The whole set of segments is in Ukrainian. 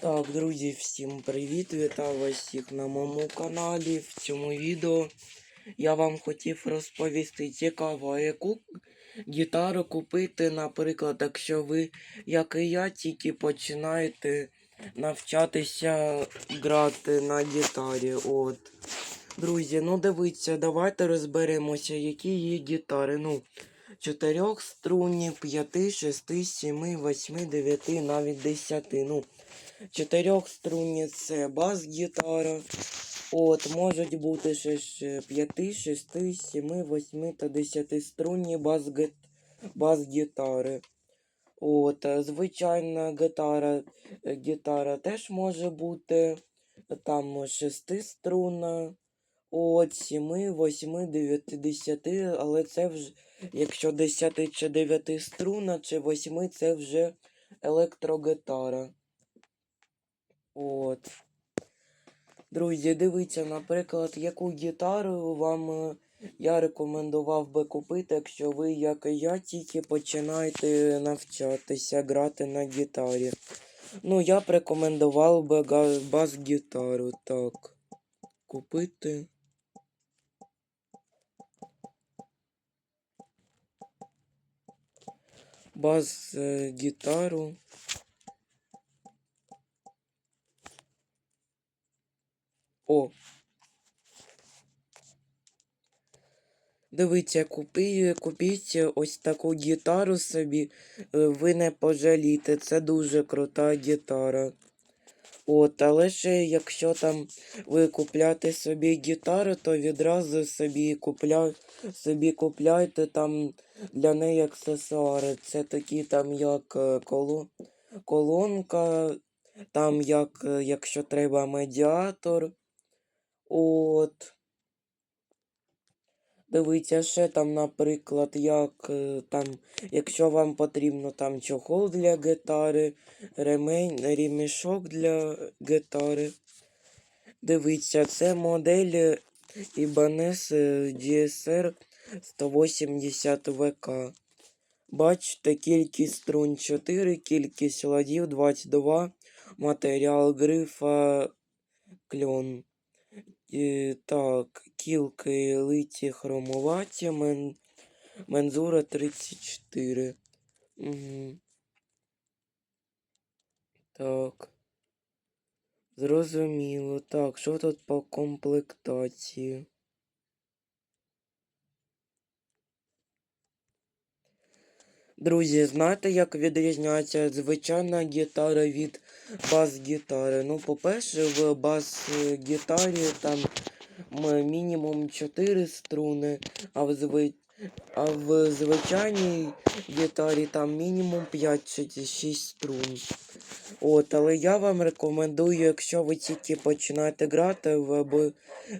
Так, друзі, всім привіт! Вітаю вас всіх на моєму каналі. В цьому відео я вам хотів розповісти цікаво, яку гітару купити, наприклад, якщо ви, як і я, тільки починаєте навчатися грати на гітарі. От. Друзі, ну дивіться, давайте розберемося, які є гітари. Ну, чотирьох струнні, п'яти, шести, сіми, восьми, дев'яти, навіть десяти. Ну, Чотирьохструнні це бас-гітара. От, можуть бути ще ж 5, 6, 7, 8 та 10 струнні бас-гі- бас-гітари. От, е, звичайна гітара, е, гітара теж може бути там 6 струнна. От 7, 8, 9, 10, але це вже, якщо 10 чи 9 струна, чи 8, це вже електрогітара. От. Друзі, дивіться, наприклад, яку гітару вам е, я рекомендував би купити, якщо ви, як і я, тільки починаєте навчатися грати на гітарі. Ну, я б рекомендував би бас-гітару. Так. Купити. Бас-гітару. О. Дивіться, купи, купіть ось таку гітару собі, е, ви не пожалієте, це дуже крута гітара. От, але ще якщо там ви купляєте собі гітару, то відразу собі купля, собі купляйте там для неї аксесуари. Це такі там як е, коло, колонка, там як, е, якщо треба медіатор. От. Дивіться, ще там, наприклад, як е, там, якщо вам потрібно там чохол для гітари, ремень, ремішок для гітари. Дивіться, це модель Ibanez GSR 180 ВК. Бачите, кількість струн 4, кількість ладів 22, матеріал грифа кльон. Так, кілки литі хромуваті, мен, мензура 34. Угу. Так. Зрозуміло. Так, що тут по комплектації? Друзі, знаєте, як відрізняється звичайна гітара від бас-гітари? Ну, по-перше, в бас-гітарі там мінімум 4 струни, а в, зви... а в звичайній гітарі там мінімум 5 чи 6 струн. От, але я вам рекомендую, якщо ви тільки починаєте грати, в б-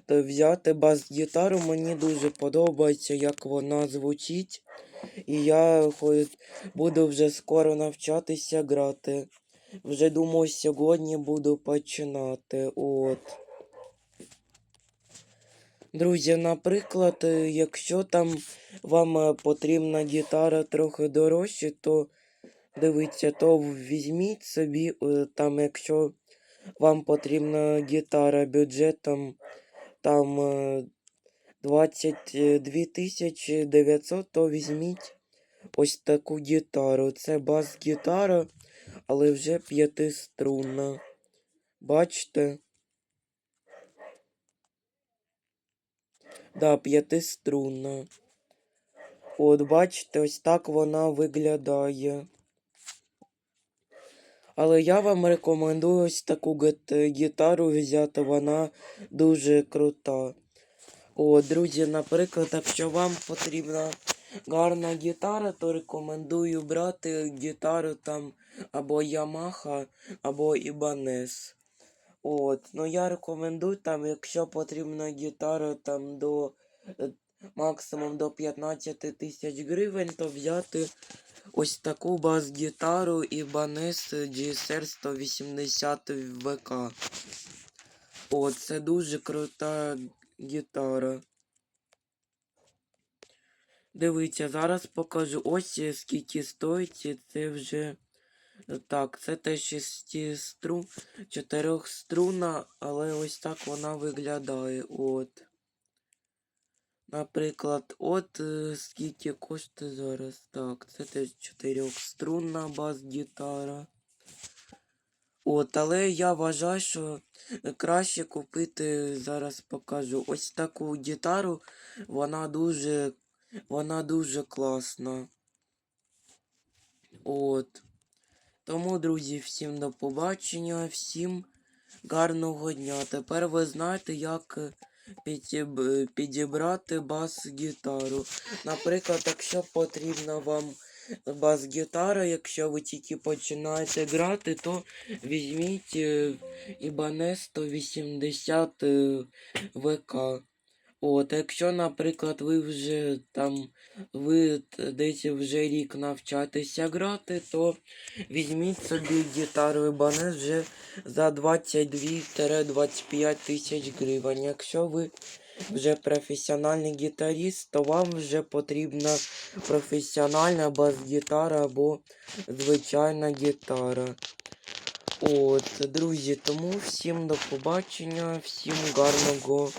то взяти бас-гітару. Мені дуже подобається, як вона звучить. І я буду вже скоро навчатися грати. Вже думаю, сьогодні буду починати. От. Друзі, наприклад, е, якщо там вам е, потрібна гітара трохи дорожче, то дивіться, то візьміть собі е, там, якщо вам потрібна гітара бюджетом там е, 22 тисячі 900, то візьміть ось таку гітару. Це бас-гітара, але вже п'ятиструнна. Бачите? Да, п'ятиструнна. От, бачите, ось так вона виглядає. Але я вам рекомендую ось таку гітару взяти, вона дуже крута. О, друзі, наприклад, якщо вам потрібна гарна гітара, то рекомендую брати гітару там або Yamaha, або Ibanez. От, ну я рекомендую там, якщо потрібна гітара там до максимум до 15 тисяч гривень, то взяти ось таку бас-гітару Ibanez GSR 180 ВК. О, це дуже крута гітара. Дивіться, зараз покажу ось е, скільки стоїть. Це вже Так, це те шестистру, чотирьохструнна, але ось так вона виглядає. От. Наприклад, от е, скільки коштує зараз. Так, це теж чотирьохструнна бас-гітара. От, але я вважаю, що краще купити, зараз покажу. Ось таку гітару. Вона дуже, вона дуже класна. От. Тому, друзі, всім до побачення, всім гарного дня. Тепер ви знаєте, як е, підібрати бас-гітару. Наприклад, якщо потрібна вам бас-гітара, якщо ви тільки починаєте грати, то візьміть е, Ibanez 180 е, ВК. От, якщо, наприклад, ви вже там, ви десь вже рік навчаєтеся грати, то візьміть собі гітару Ibanez вже за 22-25 тисяч гривень. Якщо ви вже професіональний гітаріст, то вам вже потрібна професіональна бас-гітара або звичайна гітара. От, друзі, тому всім до побачення, всім гарного